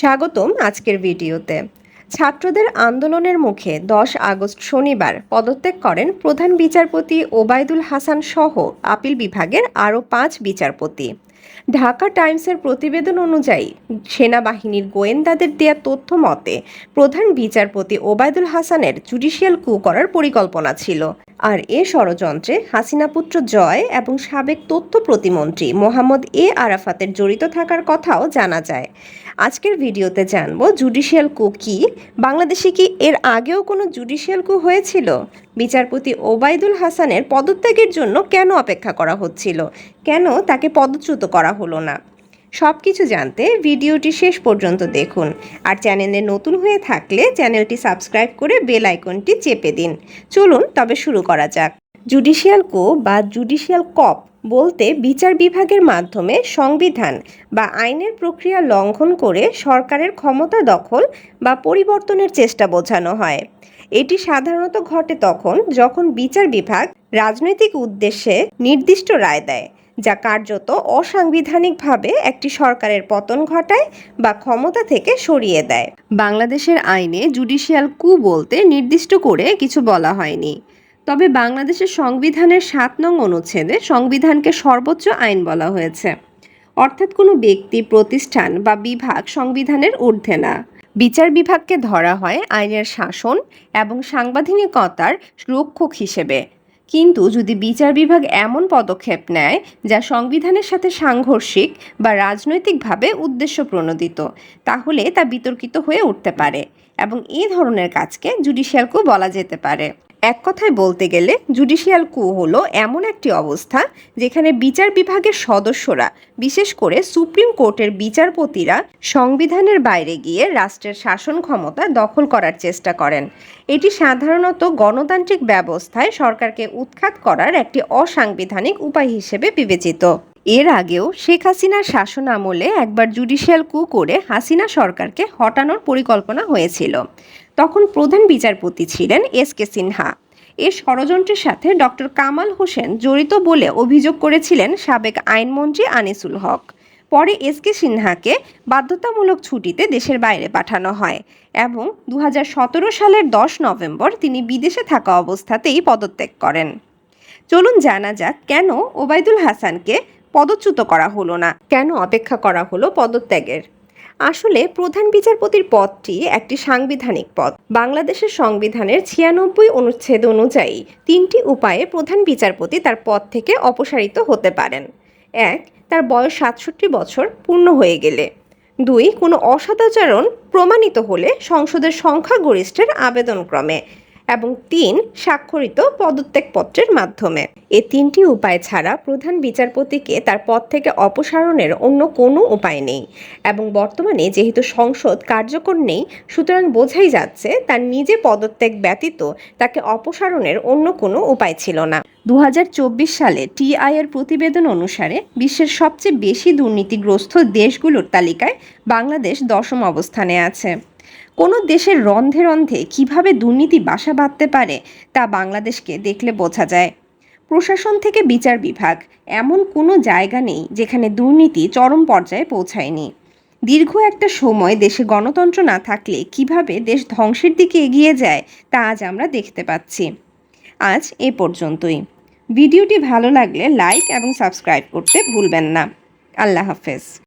স্বাগতম আজকের ভিডিওতে। ছাত্রদের আন্দোলনের মুখে দশ আগস্ট শনিবার পদত্যাগ করেন প্রধান বিচারপতি ওবায়দুল হাসান সহ আপিল বিভাগের আরও পাঁচ বিচারপতি। ঢাকা টাইমসের প্রতিবেদন অনুযায়ী সেনাবাহিনীর গোয়েন্দাদের দেয়া তথ্য মতে, প্রধান বিচারপতি ওবায়দুল হাসানের জুডিশিয়াল কু করার পরিকল্পনা ছিল। আর এ ষড়যন্ত্রে হাসিনা পুত্র জয় এবং সাবেক তথ্য প্রতিমন্ত্রী মোহাম্মদ এ আরাফাতের জড়িত থাকার কথাও জানা যায়। আজকের ভিডিওতে জানব জুডিশিয়াল কু কি? বাংলাদেশে কি এর আগেও কোনো জুডিশিয়াল কু হয়েছিল? বিচারপতি ওবায়দুল হাসানের পদত্যাগের জন্য কেন অপেক্ষা করা হচ্ছিল? কেন তাকে পদচ্যুত করা হলো না? সব কিছু জানতে ভিডিওটি শেষ পর্যন্ত দেখুন। আর চ্যানেলে নতুন হয়ে থাকলে চ্যানেলটি সাবস্ক্রাইব করে বেল আইকনটি চেপে দিন। চলুন তবে শুরু করা যাক। জুডিশিয়াল কো বা জুডিশিয়াল কপ বলতে বিচার বিভাগের মাধ্যমে সংবিধান বা আইনের প্রক্রিয়া লঙ্ঘন করে সরকারের ক্ষমতা দখল বা পরিবর্তনের চেষ্টা বোঝানো হয়। এটি সাধারণত ঘটে তখন যখন বিচার বিভাগ রাজনৈতিক উদ্দেশ্যে নির্দিষ্ট রায় দেয়। যা কার্যত অসাংবিধানিকভাবে একটি সরকারের পতন ঘটায় বা ক্ষমতা থেকে সরিয়ে দেয়। বাংলাদেশের আইনে জুডিশিয়াল কু বলতে নির্দিষ্ট করে কিছু বলা হয়নি। তবে বাংলাদেশের সংবিধানের সাত নং অনুচ্ছেদে সংবিধানকে সর্বোচ্চ আইন বলা হয়েছে। অর্থাৎ কোনো ব্যক্তি, প্রতিষ্ঠান বা বিভাগ সংবিধানের ঊর্ধ্বে না। বিচার বিভাগকে ধরা হয় আইনের শাসন এবং সাংবিধানিকতার রক্ষক হিসেবে। কিন্তু যদি বিচার বিভাগ এমন পদক্ষেপ নেয় যা সংবিধানের সাথে সাংঘর্ষিক বা রাজনৈতিকভাবে উদ্দেশ্য প্রণোদিত তাহলে তা বিতর্কিত হয়ে উঠতে পারে এবং এ ধরনের কাজকে জুডিশিয়াল কু বলা যেতে পারে। এক কথায় বলতে গেলে জুডিশিয়াল কু হলো এমন একটি অবস্থা যেখানে বিচার বিভাগের সদস্যরা, বিশেষ করে সুপ্রিম কোর্টের বিচারপতিরা, সংবিধানের বাইরে গিয়ে রাষ্ট্রের শাসন ক্ষমতা দখল করার চেষ্টা করেন। এটি সাধারণত গণতান্ত্রিক ব্যবস্থায় সরকারকে উৎখাত করার একটি অসাংবিধানিক উপায় হিসেবে বিবেচিত। এর আগেও শেখ হাসিনার শাসন আমলে একবার জুডিশিয়াল কু করে হাসিনা সরকারকে হটানোর পরিকল্পনা হয়েছিল। তখন প্রধান বিচারপতি ছিলেন এস কে সিনহা। এ ষড়যন্ত্রের সাথে ডক্টর কামাল হোসেন জড়িত বলে অভিযোগ করেছিলেন সাবেক আইনমন্ত্রী আনিসুল হক। পরে এস কে সিনহাকে বাধ্যতামূলক ছুটিতে দেশের বাইরে পাঠানো হয় এবং দু হাজার সতেরো সালের দশ নভেম্বর তিনি বিদেশে থাকা অবস্থাতেই পদত্যাগ করেন। চলুন জানা যাক কেন ওবায়দুল হাসানকে পদচ্যুত করা হলো না, কেন অপেক্ষা করা হলো পদত্যাগের। আসলে প্রধান বিচারপতির পদটি একটি সাংবিধানিক পদ। বাংলাদেশের সংবিধানের ছিয়ানব্বই অনুচ্ছেদ অনুযায়ী তিনটি উপায়ে প্রধান বিচারপতি তার পদ থেকে অপসারিত হতে পারেন। এক, তার বয়স সাতষট্টি বছর পূর্ণ হয়ে গেলে। দুই, কোনো অসদাচরণ প্রমাণিত হলে সংসদের সংখ্যাগরিষ্ঠের আবেদনক্রমে। এবং তিন স্বাক্ষরিত পদত্যাগপত্রের মাধ্যমে। এ তিনটি উপায় ছাড়া প্রধান বিচারপতিকে তার পদ থেকে অপসারণের অন্য কোনো উপায় নেই এবং বর্তমানে যেহেতু সংসদ কার্যকর নেই, সুতরাং বোঝাই যাচ্ছে তার নিজে পদত্যাগ ব্যতীত তাকে অপসারণের অন্য কোনো উপায় ছিল না। দু হাজার চব্বিশ সালে টিআই এর প্রতিবেদন অনুসারে বিশ্বের সবচেয়ে বেশি দুর্নীতিগ্রস্ত দেশগুলোর তালিকায় বাংলাদেশ দশম অবস্থানে আছে। কোনো দেশের রন্ধে রন্ধে কীভাবে দুর্নীতি বাসা বাঁধতে পারে তা বাংলাদেশকে দেখলে বোঝা যায়। প্রশাসন থেকে বিচার বিভাগ, এমন কোনো জায়গা নেই যেখানে দুর্নীতি চরম পর্যায়ে পৌঁছায়নি। দীর্ঘ একটা সময় দেশে গণতন্ত্র না থাকলে কীভাবে দেশ ধ্বংসের দিকে এগিয়ে যায় তা আজ আমরা দেখতে পাচ্ছি। আজ এ পর্যন্তই। ভিডিওটি ভালো লাগলে লাইক এবং সাবস্ক্রাইব করতে ভুলবেন না। আল্লাহ হাফেজ।